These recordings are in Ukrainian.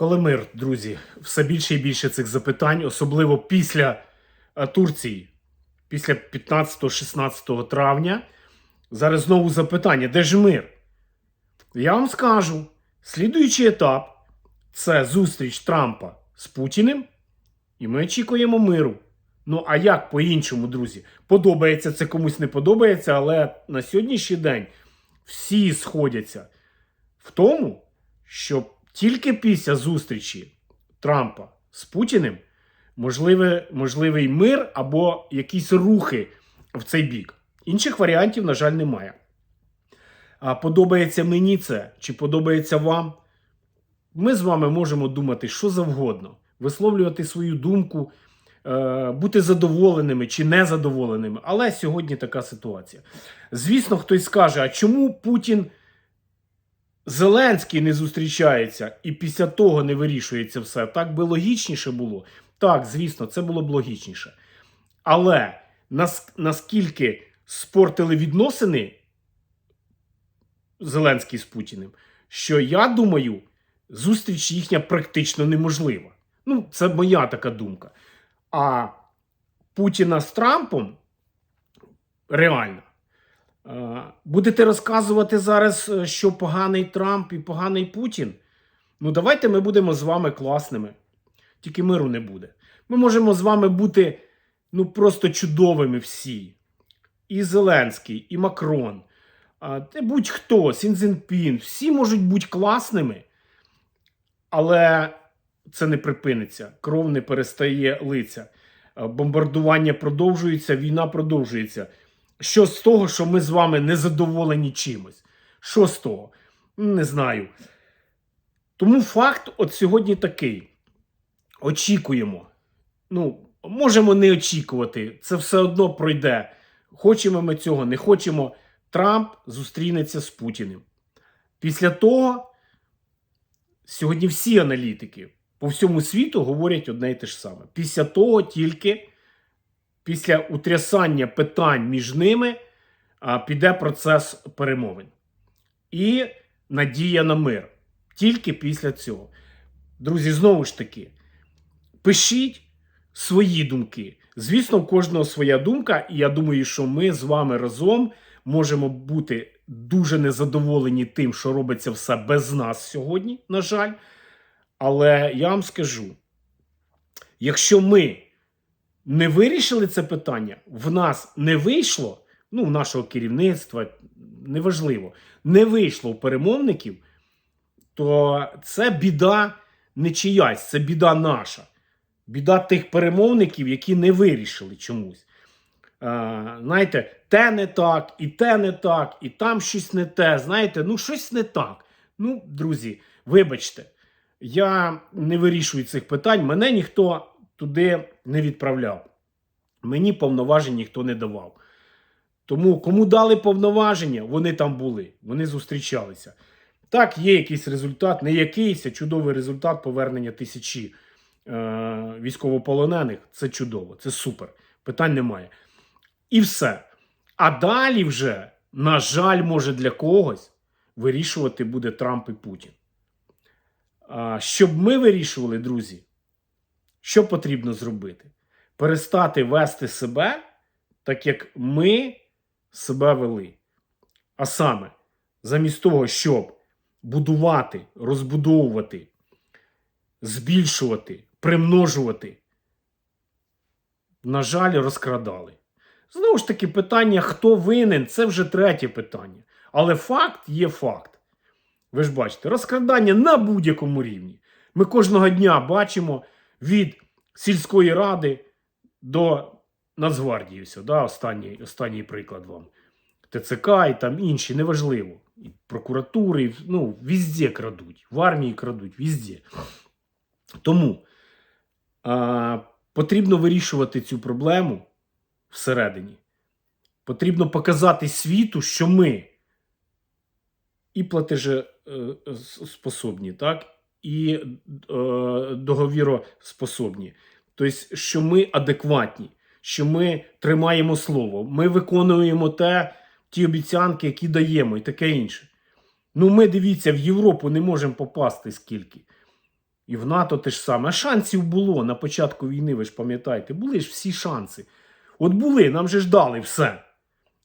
Коли мир, друзі, все більше і більше цих запитань, особливо після е, Турції, після 15-16 травня. Зараз знову запитання: де ж мир? Я вам скажу: слідуючий етап це зустріч Трампа з Путіним, і ми очікуємо миру. Ну, а як по-іншому, друзі? Подобається це комусь не подобається, але на сьогоднішній день всі сходяться в тому, що тільки після зустрічі Трампа з Путіним можливе, можливий мир або якісь рухи в цей бік. Інших варіантів, на жаль, немає. А подобається мені це чи подобається вам? Ми з вами можемо думати що завгодно, висловлювати свою думку, е, бути задоволеними чи незадоволеними. Але сьогодні така ситуація. Звісно, хтось скаже: а чому Путін Зеленський не зустрічається і після того не вирішується все? Так би логічніше було. Так, звісно, це було б логічніше. Але нас, наскільки спортили відносини Зеленський з Путіним, що я думаю, зустріч їхня практично неможлива. Ну, це моя така думка. А Путіна з Трампом реально. Е, Будете розказувати зараз, е, що поганий Трамп і поганий Путін. Ну, давайте ми будемо з вами класними. Тільки миру не буде. Ми можемо з вами бути ну, просто чудовими всі. І Зеленський, і Макрон, будь-хто, Сінзінпін, всі можуть бути класними, але це не припиниться. Кров не перестає лиця. Бомбардування продовжується, війна продовжується. Що з того, що ми з вами не задоволені чимось? Що з того? Не знаю. Тому факт от сьогодні такий. Очікуємо. Ну, можемо не очікувати. Це все одно пройде. Хочемо ми цього, не хочемо. Трамп зустрінеться з Путіним. Після того, сьогодні всі аналітики по всьому світу говорять одне і те ж саме. Після того тільки після утрясання питань між ними піде процес перемовин. І надія на мир. Тільки після цього. Друзі, знову ж таки, пишіть свої думки. Звісно, у кожного своя думка, і я думаю, що ми з вами разом можемо бути дуже незадоволені тим, що робиться все без нас сьогодні, на жаль. Але я вам скажу: якщо ми не вирішили це питання, в нас не вийшло, ну, в нашого керівництва, неважливо, не вийшло у перемовників, то це біда не чиясь, це біда наша. Біда тих перемовників, які не вирішили чомусь. А, знаєте, те не так, і те не так, і там щось не те. Знаєте, ну щось не так. Ну, друзі, вибачте, я не вирішую цих питань. Мене ніхто туди не відправляв. Мені повноважень ніхто не давав. Тому кому дали повноваження, вони там були, вони зустрічалися. Так, є якийсь результат, не якийсь, а чудовий результат повернення тисячі е, військовополонених. Це чудово, це супер. Питань немає. І все. А далі вже, на жаль, може для когось вирішувати буде Трамп і Путін. Щоб ми вирішували, друзі, що потрібно зробити? Перестати вести себе так, як ми себе вели. А саме, замість того, щоб будувати, розбудовувати, збільшувати, примножувати, на жаль, розкрадали. Знову ж таки, питання, хто винен, це вже третє питання. Але факт є факт. Ви ж бачите, розкрадання на будь-якому рівні. Ми кожного дня бачимо від сільської ради до Нацгвардії. Да? останній, останній приклад вам. ТЦК і там інші, неважливо. І прокуратури, і, ну, везде крадуть. В армії крадуть, везде. Тому а, потрібно вирішувати цю проблему всередині. Потрібно показати світу, що ми і платежеспособні, так, і е, договіроспособні. Тобто, що ми адекватні, що ми тримаємо слово, ми виконуємо те, ті обіцянки, які даємо, і таке інше. Ну, ми дивіться, в Європу не можемо попасти скільки. І в НАТО те ж саме. А шансів було на початку війни, ви ж пам'ятаєте, були ж всі шанси. От були, нам же ж дали все.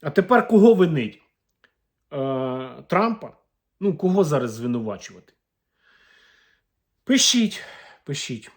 А тепер кого винить? Е, Трампа? Ну, кого зараз звинувачувати? Пишіть, пишіть.